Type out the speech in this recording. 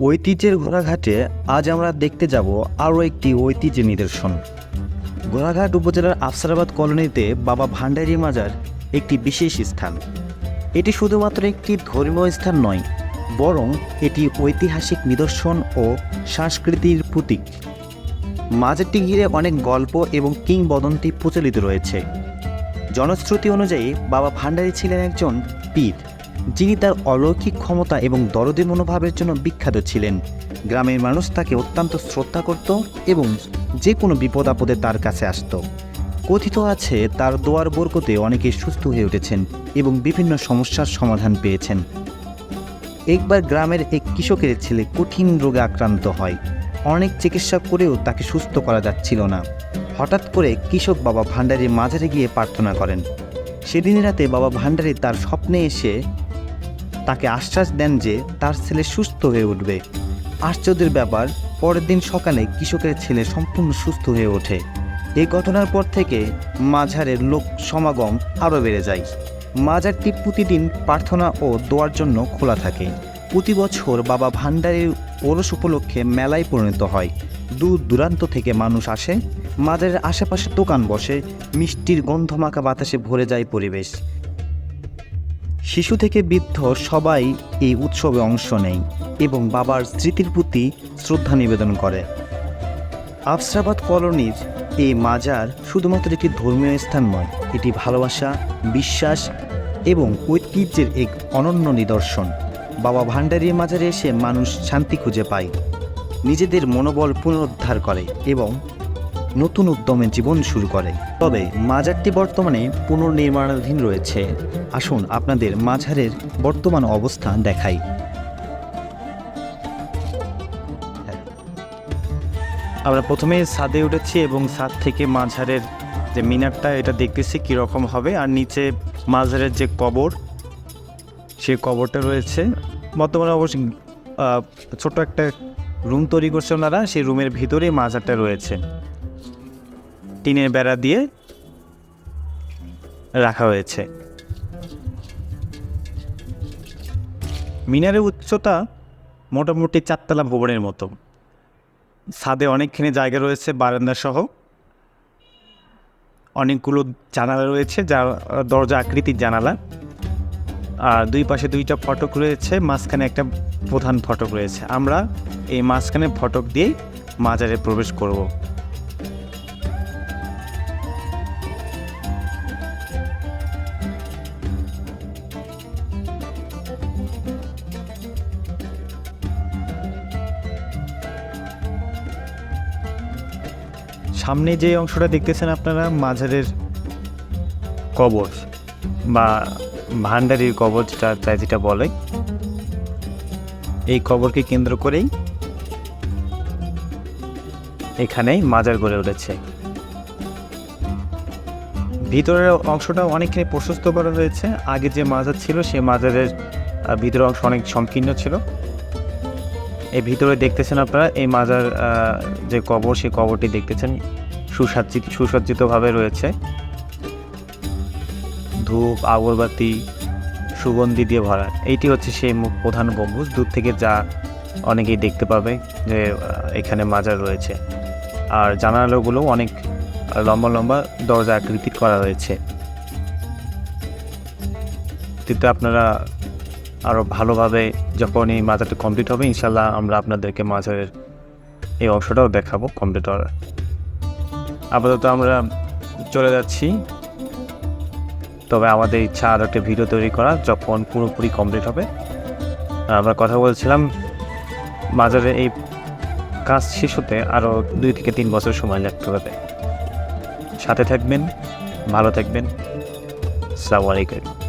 ঐতিহ্যের ঘোড়াঘাটে আজ আমরা দেখতে যাব আরও একটি ঐতিহ্যের নিদর্শন। ঘোড়াঘাট উপজেলার আফসারাবাদ কলোনিতে বাবা ভান্ডারী মাজার একটি বিশেষ স্থান। এটি শুধুমাত্র একটি ধর্মীয় স্থান নয়, বরং এটি ঐতিহাসিক নিদর্শন ও সংস্কৃতির প্রতীক। মাজারটি ঘিরে অনেক গল্প এবং কিংবদন্তি প্রচলিত রয়েছে। জনশ্রুতি অনুযায়ী বাবা ভান্ডারী ছিলেন একজন পীর। যিনি তার অলৌকিক ক্ষমতা এবং দরদি মনোভাবের জন্য বিখ্যাত ছিলেন। গ্রামের মানুষ তাকে অত্যন্ত শ্রদ্ধা করত এবং যে কোনো বিপদ আপদে তার কাছে আসতো। কথিত আছে, তার দোয়ার বরকতে অনেকে সুস্থ হয়ে উঠেছেন এবং বিভিন্ন সমস্যার সমাধান পেয়েছেন। একবার গ্রামের এক কৃষকের ছেলে কঠিন রোগে আক্রান্ত হয়। অনেক চিকিৎসা করেও তাকে সুস্থ করা যাচ্ছিল না। হঠাৎ করে কৃষক বাবা ভান্ডারী মাঝারে গিয়ে প্রার্থনা করেন। সেদিন রাতে বাবা ভান্ডারী তার স্বপ্নে এসে তাকে আশ্বাস দেন যে তার ছেলে সুস্থ হয়ে উঠবে। আশ্চর্যের ব্যাপার, পরের দিন সকালে কৃষকের ছেলে সম্পূর্ণ সুস্থ হয়ে ওঠে। এই ঘটনার পর থেকে মাঝারের লোক সমাগম আরও বেড়ে যায়। মাজারটি প্রতিদিন প্রার্থনা ও দোয়ার জন্য খোলা থাকে। প্রতি বছর বাবা ভান্ডারের ওরস উপলক্ষে মেলায় পরিণত হয়। দূর দূরান্ত থেকে মানুষ আসে। মাজারের আশেপাশে দোকান বসে, মিষ্টির গন্ধমাখা বাতাসে ভরে যায় পরিবেশ। শিশু থেকে বৃদ্ধ সবাই এই উৎসবে অংশ নেয় এবং বাবার স্মৃতির প্রতি শ্রদ্ধা নিবেদন করে। আফসাবাদ কলোনির এই মাজার শুধুমাত্র একটি ধর্মীয় স্থান নয়, এটি ভালোবাসা, বিশ্বাস এবং ঐতিহ্যের এক অনন্য নিদর্শন। বাবা ভান্ডারীর মাজারে এসে মানুষ শান্তি খুঁজে পায়, নিজেদের মনোবল পুনরুদ্ধার করে এবং নতুন উদ্যমে জীবন শুরু করে। তবে মাজারটি বর্তমানে পুনর্নির্মাণাধীন রয়েছে। আসুন আপনাদের মাঝারের বর্তমান অবস্থা দেখাই। আমরা প্রথমে ছাদে উঠেছি এবং ছাদ থেকে মাঝারের যে মিনারটা এটা দেখতেছি কীরকম হবে। আর নিচে মাঝারের যে কবর সে কবরটা রয়েছে। বর্তমানে অবশ্য আহ, ছোট একটা রুম তৈরি করছে ওনারা। সেই রুমের ভিতরেই মাজারটা রয়েছে। টিনের বেড়া দিয়ে রাখা হয়েছে। মিনারের উচ্চতা মোটামুটি চারতলা ভবনের মতো। ছাদে অনেকখানি জায়গা রয়েছে বারান্দা সহ। অনেকগুলো জানালা রয়েছে, যা দরজা আকৃতির জানালা। আর দুই পাশে দুইটা ফটক রয়েছে, মাঝখানে একটা প্রধান ফটক রয়েছে। আমরা এই মাঝখানে ফটক দিয়েই মাজারে প্রবেশ করব। সামনে যে অংশটা দেখতেছেন আপনারা, মাঝারের কবর বা ভান্ডারির কবর যেটা তাই যেটা বলে, এই কবরকে কেন্দ্র করেই এখানেই মাজার গড়ে উঠেছে। ভিতরের অংশটা অনেকখানি প্রশস্ত করা হয়েছে আগে যে মাজার ছিল, সে মাজারের ভিতরের অংশ অনেক সংকীর্ণ ছিল। এই ভিতরে দেখতেছেন আপনারা, এই মাজার যে কবর, সেই কবরটি দেখতেছেন, সুসজ্জিত, সুসজ্জিতভাবে রয়েছে। ধূপ, আগরবাতি, সুগন্ধি দিয়ে ভরা। এইটি হচ্ছে সেই প্রধান গম্বুজ। দূর থেকে যা অনেকেই দেখতে পাবে যে এখানে মাজার রয়েছে। আর জানালাগুলো অনেক লম্বা লম্বা দরজা আকৃতির করা রয়েছে। কিন্তু আপনারা আরও ভালোভাবে যখন এই মাজারটা কমপ্লিট হবে ইনশাল্লাহ আমরা আপনাদেরকে মাজারের এই অংশটাও দেখাবো কমপ্লিট হওয়ার। আপাতত আমরা চলে যাচ্ছি। তবে আমাদের ইচ্ছা আরও একটা ভিডিও তৈরি করা যখন পুরোপুরি কমপ্লিট হবে। আমরা কথা বলছিলাম, মাজারে এই কাজ শেষ হতে আরও দুই থেকে তিন বছর সময় লাগতে পারে সাথে থাকবেন, ভালো থাকবেন। আসসালামু আলাইকুম।